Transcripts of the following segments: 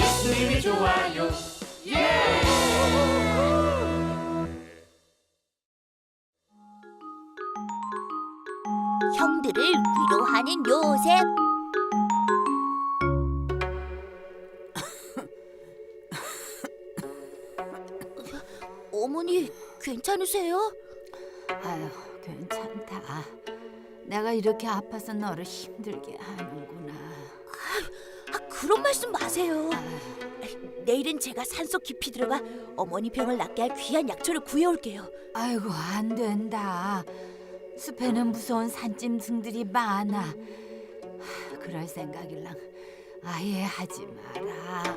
하나님이 좋아요 형들을 위로하는 요셉. 어머니 괜찮으세요? 아유, 괜찮다. 내가 이렇게 아파서 너를 힘들게 하는구나. 아, 그런 말씀 마세요. 내일은 제가 산속 깊이 들어가 어머니 병을 낫게 할 귀한 약초를 구해올게요. 아이고, 안 된다. 숲에는 무서운 산짐승들이 많아. 하, 그럴 생각일랑 아예 하지 마라.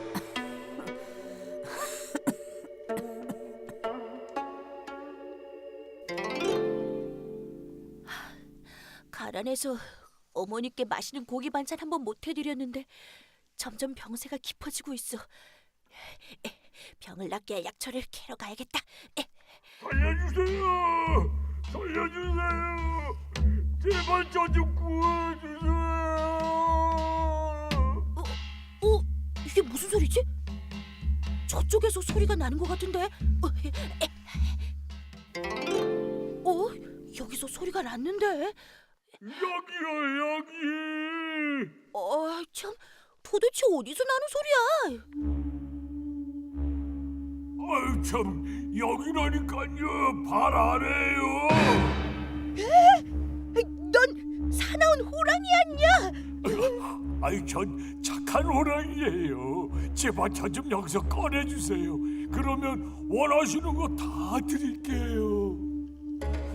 가난해서 어머니께 맛있는 고기 반찬 한 번 못 해드렸는데 점점 병세가 깊어지고 있어. 병을 낫게 할 약초를 캐러 가야겠다. 살려주세요! 살려주세요! 제발 저 좀 구해주세요! 어? 이게 무슨 소리지? 저쪽에서 소리가 나는 것 같은데. 어, 에, 어? 여기서 소리가 났는데. 여기요 여기! 어, 참. 도대체 어디서 나는 소리야? 아유 참 여기라니까요 발 아래요! 넌 사나운 호랑이 아니야? 아유 전 착한 호랑이에요 제발 저 좀 여기서 꺼내주세요 그러면 원하시는 거 다 드릴게요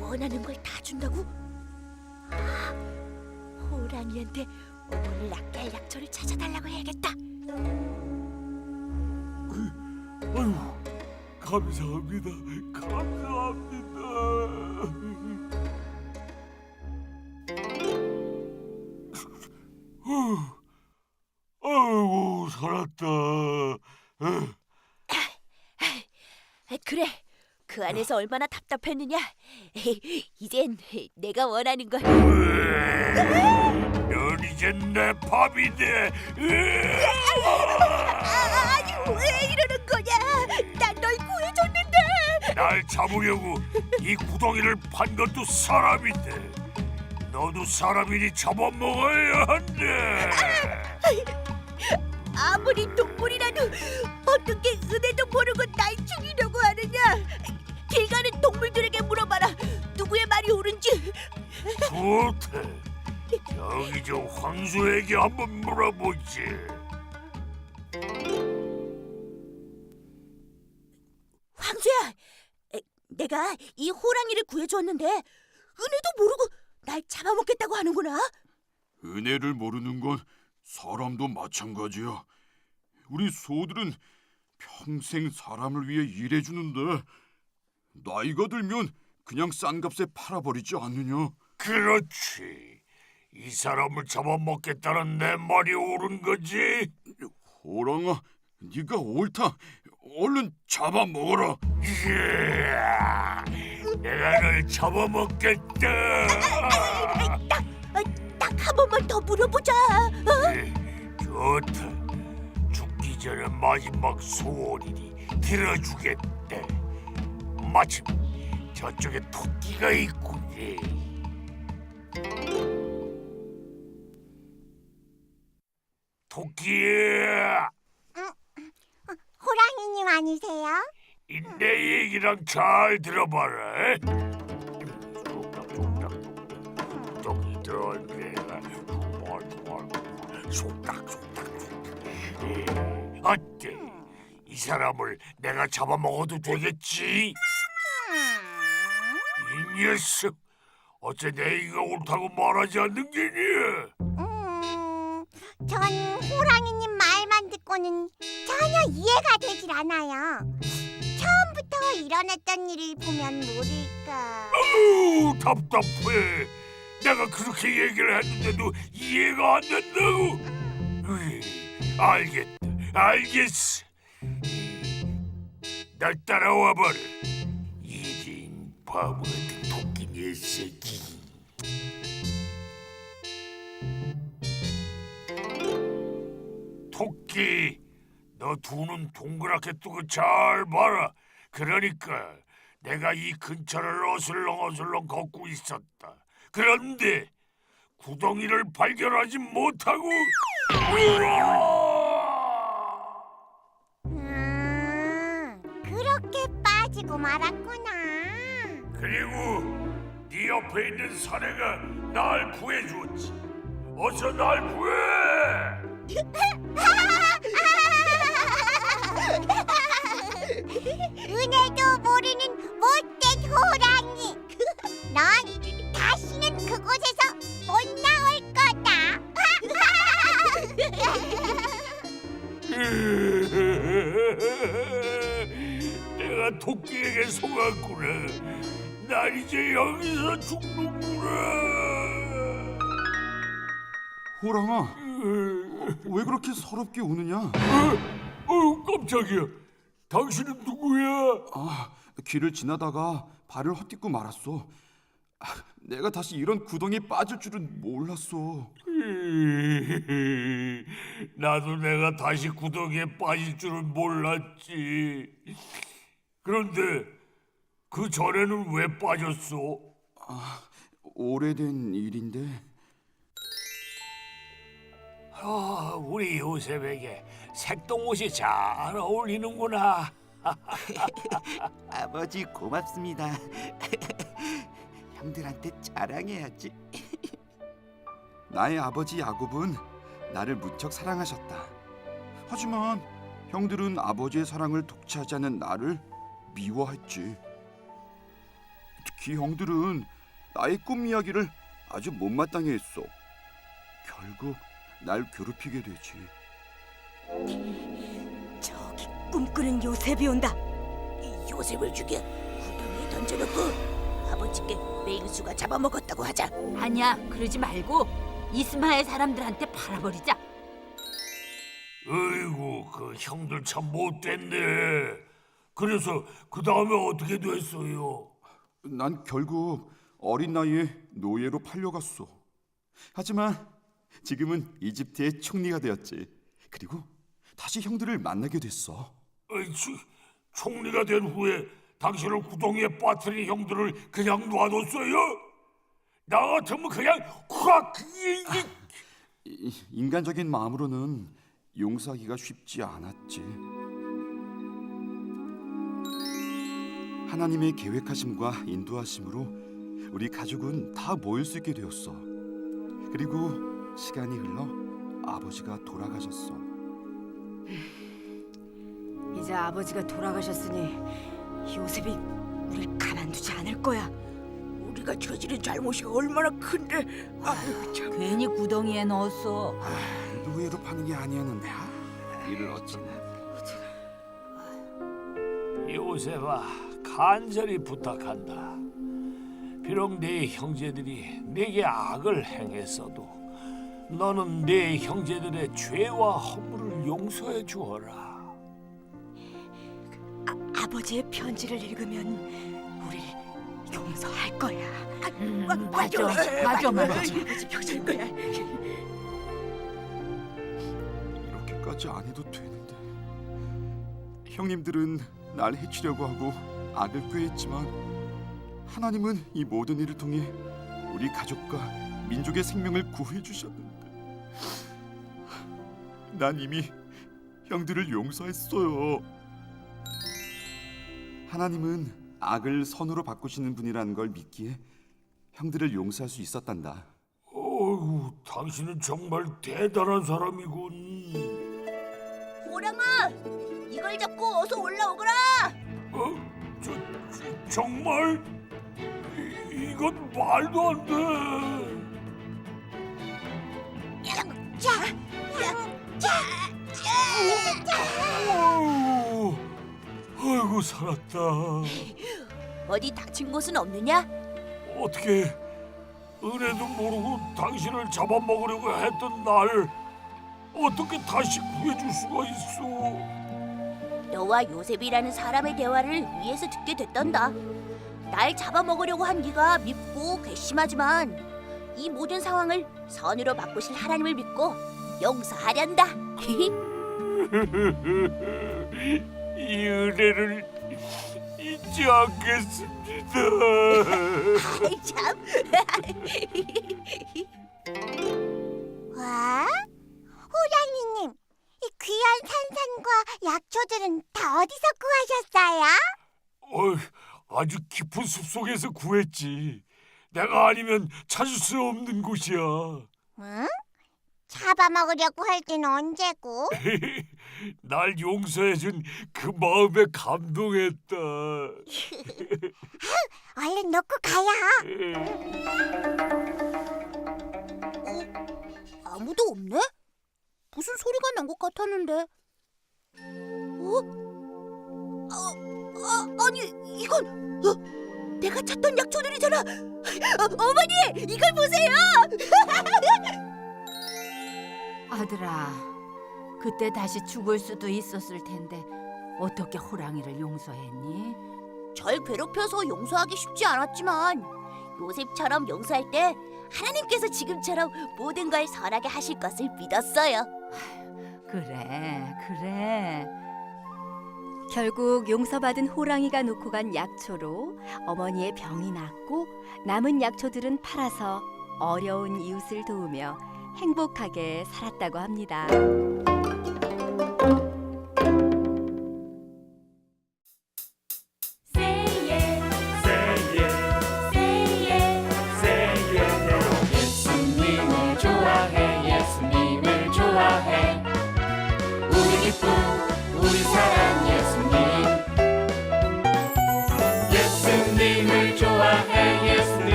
원하는 걸 다 준다고? 아, 호랑이한테 낫게 할 약초를 찾아달라고 해야겠다. 아유 감사합니다 감사합니다 아이고 살았다 에, 아, 그래, 그 안에서 얼마나 답답했느냐. 이젠 내가 원하는 걸. 넌 이젠 내 밥이네 으, 아니 왜 이러는 거냐? 난 널 구해줬는데. 날 잡으려고 이 구덩이를 판 것도 사람인데 너도 사람이니 잡아먹어야 한대 황소에게 한번 물어보지 황소야, 에, 내가 이 호랑이를 구해줬는데 은혜도 모르고 날 잡아먹겠다고 하는구나. 은혜를 모르는 건 사람도 마찬가지야. 우리 소들은 평생 사람을 위해 일해주는데 나이가 들면 그냥 싼 값에 팔아버리지 않느냐? 그렇지 이 사람을 잡아먹겠다는 내 말이 옳은 거지 호랑아, 네가 옳다. 얼른 잡아먹어라. 이야, 내가 널 잡아먹겠다 딱 한 번만 더 물어보자. 어? 좋다. 죽기 전에 마지막 소원이니 들어주겠대. 마침 저쪽에 토끼가 있구니. 토끼야, 호랑이님 아니세요? 이내 얘기랑 잘 들어봐라. 저기 들어내가 속닥속닥 예, 어때? 이 사람을 내가 잡아먹어도 되겠지? 이 녀석 어째 내 얘기가 옳다고 말하지 않는 게니? 음, 전 호랑이님 말만 듣고는 전혀 이해가 되질 않아요. 처음부터 일어났던 일을 보면 모를까. 아우 답답해. 내가 그렇게 얘기를 했는데도 이해가 안 된다고. 으이, 알겠다 알겠어. 날 따라와 봐라. 이린 바보 같은 토끼 녀석이 토끼 너 두 눈 동그랗게 뜨고 잘 봐라. 그러니까 내가 이 근처를 어슬렁어슬렁 걷고 있었다. 그런데 구덩이를 발견하지 못하고 으아! 음, 그렇게 빠지고 말았구나. 그리고 네 옆에 있는 사내가 날 구해줬지. 어서 날 구해. 은혜도 모르는 못된 호랑이. 넌 다시는 그곳에서 못 나올 거다. 내가 토끼에게 속았구나. 난 이제 여기서 죽는구나. 호랑아, 왜 그렇게 서럽게 우느냐? 어, 깜짝이야. 당신은 누구야? 아, 길을 지나다가 발을 헛디고 말았어. 아, 내가 다시 이런 구덩이에 빠질 줄은 몰랐어. 나도 내가 다시 구덩이에 빠질 줄은 몰랐지. 그런데 그 전에는 왜 빠졌어? 오래된 일인데 아, 우리 요셉에게 색동 옷이 잘 어울리는구나. 아버지 고맙습니다. 형들한테 자랑해야지. 나의 아버지 야곱은 나를 무척 사랑하셨다. 하지만 형들은 아버지의 사랑을 독차지 않은 나를 미워했지. 특히 형들은 나의 꿈 이야기를 아주 못마땅해 했어. 결국 날 괴롭히게 되지. 저기 꿈꾸는 요셉이 온다. 이 요셉을 죽여 구덩이에 던져놓고 아버지께 메일수가 잡아먹었다고 하자. 아니야, 그러지 말고 이스마엘 사람들한테 팔아버리자. 어이구, 그 형들 참 못됐네. 그래서 그 다음에 어떻게 됐어요? 난 결국 어린 나이에 노예로 팔려갔어. 하지만 지금은 이집트의 총리가 되었지. 그리고 다시 형들을 만나게 됐어. 어이치, 총리가 된 후에 당신을 구덩이에 빠뜨린 형들을 그냥 놔뒀어요? 나 같으면 그냥 확 이게 이- 인간적인 마음으로는 용서하기가 쉽지 않았지. 하나님의 계획하심과 인도하심으로 우리 가족은 다 모일 수 있게 되었어. 그리고 시간이 흘러 아버지가 돌아가셨어. 이제 아버지가 돌아가셨으니 요셉이 우릴 가만두지 않을 거야. 우리가 저지른 잘못이 얼마나 큰데. 참. 괜히 구덩이에 넣었어. 노예로 파는 게 아니었는데 아, 이를 어쩌나. 요셉아, 간절히 부탁한다. 비록 내 형제들이 내게 악을 행했어도 너는 내 형제들의 죄와 허물을 용서해 주어라. 아버지의 편지를 읽으면 우릴 용서할 거야. 음, 맞아, 맞아, 맞아. 아버지 평생 거야. 이렇게까지 안 해도 되는데 형님들은 날 해치려고 하고 악을 꾀했지만 하나님은 이 모든 일을 통해 우리 가족과 민족의 생명을 구해 주셨는데 난 이미 형들을 용서했어요. 하나님은 악을 선으로 바꾸시는 분이라는 걸 믿기에 형들을 용서할 수 있었단다. 어휴, 당신은 정말 대단한 사람이군. 호랑아, 이걸 잡고 어서 올라오거라. 어? 저, 저 정말? 이, 이건 말도 안 돼. 자, 자, 아유, 아이고 살았다. 어디 다친 곳은 없느냐? 어떻게 은혜도 모르고 당신을 잡아먹으려고 했던 날 어떻게 다시 구해줄 수가 있어? 너와 요셉이라는 사람의 대화를 위에서 듣게 됐단다. 날 잡아먹으려고 한 네가 밉고 괘씸하지만 이 모든 상황을 선으로 바꾸실 하나님을 믿고 용서하련다. 이 은혜를 잊지 않겠습니다. 아이 참. 와, 호랑이님, 이 귀한 산산과 약초들은 다 어디서 구하셨어요? 어이, 아주 깊은 숲속에서 구했지. 내가 아니면 찾을 수 없는 곳이야. 응? 잡아먹으려고 할 때는 언제고? 날 용서해준 그 마음에 감동했다. 얼른 놓고 가요. 아무도 없네? 무슨 소리가 난 것 같았는데? 어? 아, 아, 아니 이건 어, 내가 찾던 약초들이잖아. 어, 어머니 이걸 보세요. 아들아, 그때 다시 죽을 수도 있었을 텐데 어떻게 호랑이를 용서했니? 절 괴롭혀서 용서하기 쉽지 않았지만 요셉처럼 용서할 때 하나님께서 지금처럼 모든 걸 선하게 하실 것을 믿었어요. 그래, 그래. 결국 용서받은 호랑이가 놓고 간 약초로 어머니의 병이 낫고 남은 약초들은 팔아서 어려운 이웃을 도우며 행복하게 살았다고 합니다.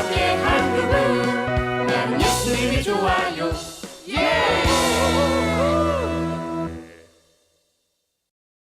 우리 옆에 한 그분. 나는 예수님이 좋아요. 예